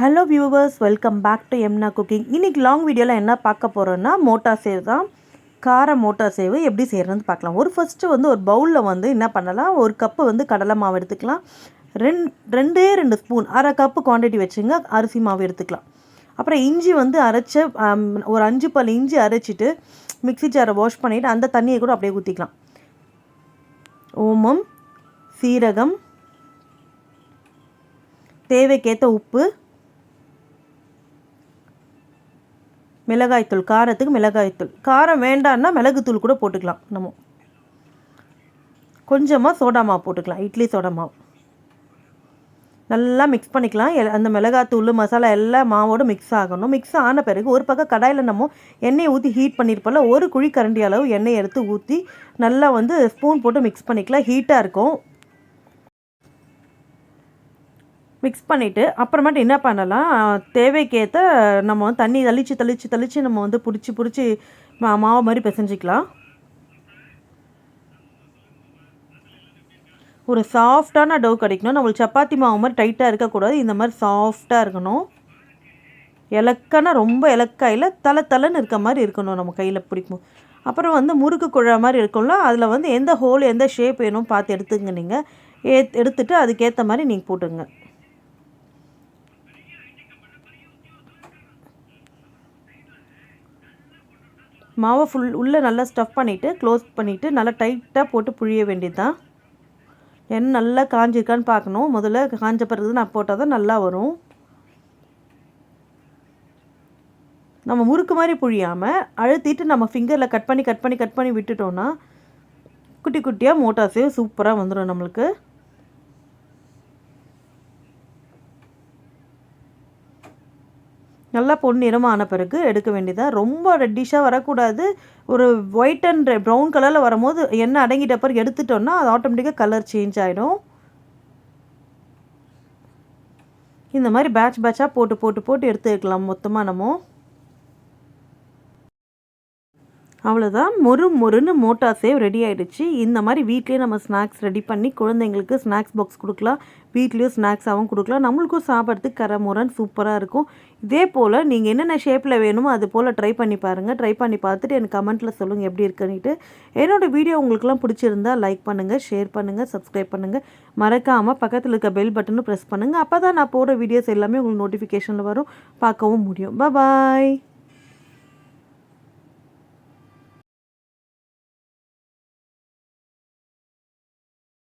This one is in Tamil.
Hello viewers welcome back to எம்னா cooking இன்றைக்கி லாங் வீடியோவில் என்ன பார்க்க போகிறோன்னா மோட்டா சேவ் தான். கார மோட்டா சேவு எப்படி செய்கிறதுன்னு பார்க்கலாம். ஒரு ஃபஸ்ட்டு வந்து ஒரு பவுலில் வந்து என்ன பண்ணலாம்? ஒரு கப்பு வந்து கடலை மாவு எடுத்துக்கலாம். ரெண் ரெண்டே ரெண்டு ஸ்பூன் அரை கப்பு குவான்டிட்டி வச்சுங்க அரிசி மாவு எடுத்துக்கலாம். அப்புறம் இஞ்சி வந்து அரைச்ச ஒரு அஞ்சு பல் இஞ்சி அரைச்சிட்டு மிக்ஸி ஜாரை வாஷ் பண்ணிவிட்டு அந்த தண்ணியை கூட அப்படியே ஊற்றிக்கலாம் ஓமம் சீரகம் தேவைக்கேற்ற உப்பு மிளகாய்த்தூள் காரத்துக்கு மிளகாய்த்தூள். காரம் வேண்டான்னா மிளகுத்தூள் கூட போட்டுக்கலாம் நம்ம. கொஞ்சமாக சோடா மாவு போட்டுக்கலாம் இட்லி சோடா மாவு. நல்லா மிக்ஸ் பண்ணிக்கலாம். அந்த மிளகாத்தூள் மசாலா எல்லாம் மாவோடு மிக்ஸ் ஆகணும். மிக்ஸ் ஆன பிறகு ஒரு பக்கம் கடாயில் நம்ம எண்ணெயை ஊற்றி ஹீட் பண்ணியிருப்போம்ல ஒரு குழி கரண்டி அளவு எண்ணெய் எடுத்து ஊற்றி நல்லா வந்து ஸ்பூன் போட்டு மிக்ஸ் பண்ணிக்கலாம். ஹீட்டாக இருக்கும். மிக்ஸ் பண்ணிவிட்டு அப்புறமேட்டு என்ன பண்ணலாம்? தேவைக்கேற்ற நம்ம வந்து தண்ணி தெளித்து தெளித்து தளித்து நம்ம வந்து பிடிச்சி பிடிச்சி மா மாவு மாதிரி பிசைஞ்சிக்கலாம். ஒரு சாஃப்டான டவ் கிடைக்கணும். நம்மளுக்கு சப்பாத்தி மாவு மாதிரி டைட்டாக இருக்கக்கூடாது. இந்த மாதிரி சாஃப்டாக இருக்கணும். இலக்கனா ரொம்ப இலக்காயில் தலை தலைன்னு இருக்க மாதிரி இருக்கணும் நம்ம கையில் பிடிக்கும் அப்புறம் வந்து முறுக்கு குழா மாதிரி இருக்கும்ல அதில் வந்து எந்த ஹோல் எந்த ஷேப் வேணும் பார்த்து எடுத்துங்க நீங்கள் ஏ எடுத்துகிட்டு அதுக்கேற்ற மாதிரி நீங்கள் போட்டுங்க. மாவை ஃபுல் உள்ளே நல்லா ஸ்டஃப் பண்ணிவிட்டு க்ளோஸ் பண்ணிவிட்டு நல்லா டைட்டாக போட்டு புழிய வேண்டியது தான் எண்ணெய் நல்லா காஞ்சிருக்கான்னு பார்க்கணும். முதல்ல காஞ்ச பிறகு நான் போட்டால் தான் நல்லா வரும். நம்ம முறுக்கு மாதிரி புழியாமல் அழுத்திட்டு நம்ம ஃபிங்கரில் கட் பண்ணி கட் பண்ணி கட் பண்ணி விட்டுட்டோன்னா குட்டி குட்டியாக மோட்டாஸே சூப்பராக வந்துடும் நம்மளுக்கு. நல்லா பொன்னிறமாக ஆன பிறகு எடுக்க வேண்டியதாக ரொம்ப ரெட்டிஷாக வரக்கூடாது. ஒரு ஒயிட் அண்ட் ப்ரௌன் கலரில் வரும்போது எண்ணெய் அடங்கிட்ட பிறகு எடுத்துட்டோம்னா அது ஆட்டோமேட்டிக்காக கலர் சேஞ்ச் ஆகிடும் இந்த மாதிரி பேட்ச் பேட்சாக போட்டு போட்டு போட்டு எடுத்து வைக்கலாம் மொத்தமாக நம்ம. அவ்வளோதான் மொறு மொறுன்னு மோட்டா சேவ் ரெடி ஆகிடுச்சு இந்த மாதிரி வீட்லேயே நம்ம ஸ்நாக்ஸ் ரெடி பண்ணி குழந்தைங்களுக்கு ஸ்நாக்ஸ் பாக்ஸ் கொடுக்கலாம். வீட்லேயும் ஸ்நாக்ஸாகவும் கொடுக்கலாம். நம்மளுக்கும் சாப்பிட்றதுக்கு கரை முரன் சூப்பராக இருக்கும். இதே போல் நீங்கள் என்னென்ன ஷேப்பில் வேணுமோ அது போல் ட்ரை பண்ணி பாருங்கள் ட்ரை பண்ணி பார்த்துட்டு எனக்கு கமெண்ட்டில் சொல்லுங்கள் எப்படி இருக்குன்னுட்டு. என்னோடய வீடியோ உங்களுக்குலாம் பிடிச்சிருந்தா லைக் பண்ணுங்கள் ஷேர் பண்ணுங்கள் சப்ஸ்கிரைப் பண்ணுங்கள் மறக்காமல் பக்கத்தில் இருக்க பெல் பட்டனும் ப்ரெஸ் பண்ணுங்கள் அப்போ தான் நான் போடுற வீடியோஸ் எல்லாமே உங்களுக்கு நோட்டிஃபிகேஷனில் வரும். பார்க்கவும் முடியும். பாய்